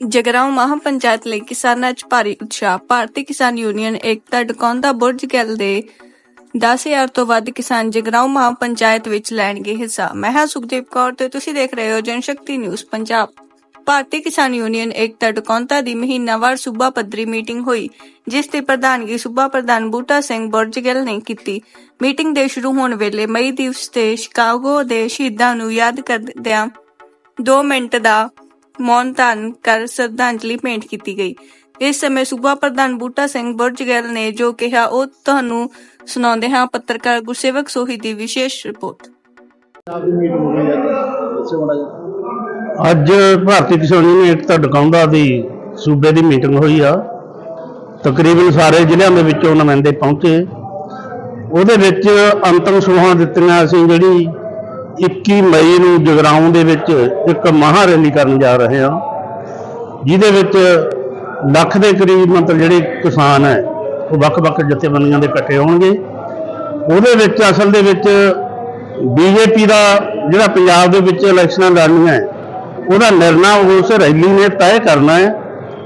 ਜਗਰਾਉਂ ਮਹਾਪੰਚਾਇਤ ਲਈ ਕਿਸਾਨਾਂ 'ਚ ਭਾਰੀ ਉਤਸ਼ਾਹ। ਭਾਰਤੀ ਕਿਸਾਨ ਯੂਨੀਅਨ ਏਕਤਾ ਡਕੌਂਦਾ ਬੁਰਜ ਗਿੱਲ ਦੇ 10000 ਤੋਂ ਵੱਧ ਕਿਸਾਨ ਜਗਰਾਉਂ ਮਹਾਪੰਚਾਇਤ ਵਿੱਚ ਲੈਣਗੇ ਹਿੱਸਾ। ਮੈਂ ਹਾਂ ਸੁਖਦੇਵ ਕੌਰ ਤੇ ਤੁਸੀਂ ਦੇਖ ਰਹੇ ਹੋ ਜਨਸ਼ਕਤੀ ਨਿਊਜ਼ ਪੰਜਾਬ। ਭਾਰਤੀ ਕਿਸਾਨ ਯੂਨੀਅਨ ਏਕਤਾ ਡਕੌਂਤਾ ਦੀ ਮਹੀਨਾਵਾਰ ਸੂਬਾ ਪੱਧਰੀ ਮੀਟਿੰਗ ਹੋਈ, ਜਿਸ ਦੀ ਪ੍ਰਧਾਨਗੀ ਸੂਬਾ ਪ੍ਰਧਾਨ ਬੂਟਾ ਸਿੰਘ ਬੁਰਜਗਲ ਨੇ ਕੀਤੀ। ਮੀਟਿੰਗ ਦੇ ਸ਼ੁਰੂ ਹੋਣ ਵੇਲੇ ਮਈ ਦਿਵਸ ਤੇ ਸ਼ਿਕਾਗੋ ਦੇ ਸ਼ਹੀਦਾਂ ਨੂੰ ਯਾਦ ਕਰਦਿਆਂ 2 ਮਿੰਟ ਦਾ ਮੌਨ ਧਾਰਨ ਕਰ ਸ਼ਰਧਾਂਜਲੀ ਭੇਂਟ ਕੀਤੀ ਗਈ। ਇਸ ਸਮੇਂ ਸੂਬਾ ਪ੍ਰਧਾਨ ਬੂਟਾ ਸਿੰਘ ਬੁਰਜਗਲ ਨੇ ਜੋ ਕਿਹਾ, ਉਹ ਤੁਹਾਨੂੰ ਸੁਣਾਉਂਦੇ ਹਾਂ ਪੱਤਰਕਾਰ ਗੁਰਸੇਵਕ ਸੋਹੀ ਦੀ ਵਿਸ਼ੇਸ਼ ਰਿਪੋਰਟ। ਅੱਜ ਭਾਰਤੀ ਕਿਸਾਨ ਯੂਨੀਅਨ ਏਕਤਾ ਡਕਾਉਂਦਾ ਦੀ ਸੂਬੇ ਦੀ ਮੀਟਿੰਗ ਹੋਈ ਆ। ਤਕਰੀਬਨ ਸਾਰੇ ਜ਼ਿਲ੍ਹਿਆਂ ਦੇ ਵਿੱਚੋਂ ਨੁਮਾਇੰਦੇ ਪਹੁੰਚੇ। ਉਹਦੇ ਵਿੱਚ ਅੰਤਮ ਸੁਆਹਾਂ ਦਿੱਤੀਆਂ ਅਸੀਂ ਜਿਹੜੀ 21 ਮਈ ਨੂੰ ਜਗਰਾਉਂ ਦੇ ਵਿੱਚ ਇੱਕ ਮਹਾ ਰੈਲੀ ਕਰਨ ਜਾ ਰਹੇ ਹਾਂ। ਜਿਹਦੇ ਵਿੱਚ ਲੱਖ ਦੇ ਕਰੀਬ ਮਤਲਬ ਜਿਹੜੇ ਕਿਸਾਨ ਹੈ, ਉਹ ਵੱਖ-ਵੱਖ ਜਥੇਬੰਦੀਆਂ ਦੇ ਇਕੱਠੇ ਹੋਣਗੇ। ਉਹਦੇ ਵਿੱਚ ਅਸਲ ਦੇ ਵਿੱਚ ਬੀਜੇਪੀ ਦਾ ਜਿਹੜਾ ਪੰਜਾਬ ਦੇ ਵਿੱਚ ਇਲੈਕਸ਼ਨਾਂ ਲੜਨੀਆਂ ਹੈ, ਉਹਦਾ ਨਿਰਣਾ ਉਸ ਰੈਲੀ ਨੇ ਤੈਅ ਕਰਨਾ ਹੈ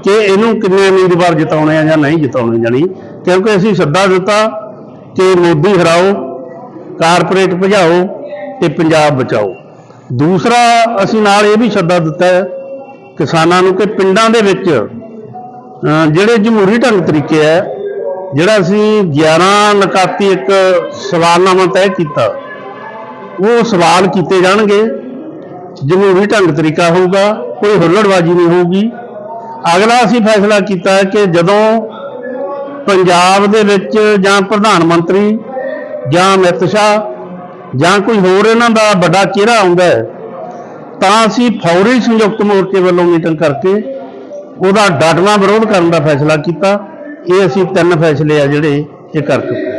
ਕਿ ਇਹਨੂੰ ਕਿੰਨੇ ਉਮੀਦਵਾਰ ਜਿਤਾਉਣੇ ਆ ਜਾਂ ਨਹੀਂ ਜਿਤਾਉਣੇ, ਜਾਣੀ ਕਿਉਂਕਿ ਅਸੀਂ ਸੱਦਾ ਦਿੱਤਾ ਕਿ ਮੋਦੀ ਹਰਾਓ, ਕਾਰਪੋਰੇਟ ਭਜਾਓ ਤੇ ਪੰਜਾਬ ਬਚਾਓ। ਦੂਸਰਾ ਅਸੀਂ ਨਾਲ ਇਹ ਵੀ ਸੱਦਾ ਦਿੱਤਾ ਹੈ, ਕਿਸਾਨਾਂ ਨੂੰ ਕਿ ਪਿੰਡਾਂ ਦੇ ਵਿੱਚ ਜਿਹੜੇ ਜਮਹੂਰੀ ਢੰਗ ਤਰੀਕੇ ਹੈ, ਜਿਹੜਾ ਅਸੀਂ 11 ਨਕਾਤੀ ਇੱਕ ਸਵਾਲਨਾਮਾ ਤੈਅ ਕੀਤਾ, ਉਹ ਸਵਾਲ ਕੀਤੇ ਜਾਣਗੇ। ਜਮਹੂਰੀ ਢੰਗ ਤਰੀਕਾ ਹੋਊਗਾ, ਕੋਈ ਹੁੱਲੜਬਾਜ਼ੀ ਨਹੀਂ ਹੋਊਗੀ। ਅਗਲਾ ਅਸੀਂ ਫੈਸਲਾ ਕੀਤਾ ਕਿ ਜਦੋਂ ਪੰਜਾਬ ਦੇ ਵਿੱਚ ਜਾਂ ਪ੍ਰਧਾਨ ਮੰਤਰੀ ਜਾਂ ਅਮਿਤ ਸ਼ਾਹ ਜਾਂ ਕੋਈ ਹੋਰ ਇਹਨਾਂ ਦਾ ਵੱਡਾ ਚਿਹਰਾ ਆਉਂਦਾ ਹੈ, ਤਾਂ ਅਸੀਂ ਫੌਰੀ ਸੰਯੁਕਤ ਮੋਰਚੇ ਵੱਲੋਂ ਮੀਟਿੰਗ ਕਰਕੇ ਉਹਦਾ ਡਟਵਾ ਵਿਰੋਧ ਕਰਨ ਦਾ ਫੈਸਲਾ ਕੀਤਾ। ਇਹ ਅਸੀਂ ਤਿੰਨ ਫੈਸਲੇ ਆ ਜਿਹੜੇ ਇਹ ਕਰ ਚੁੱਕੇ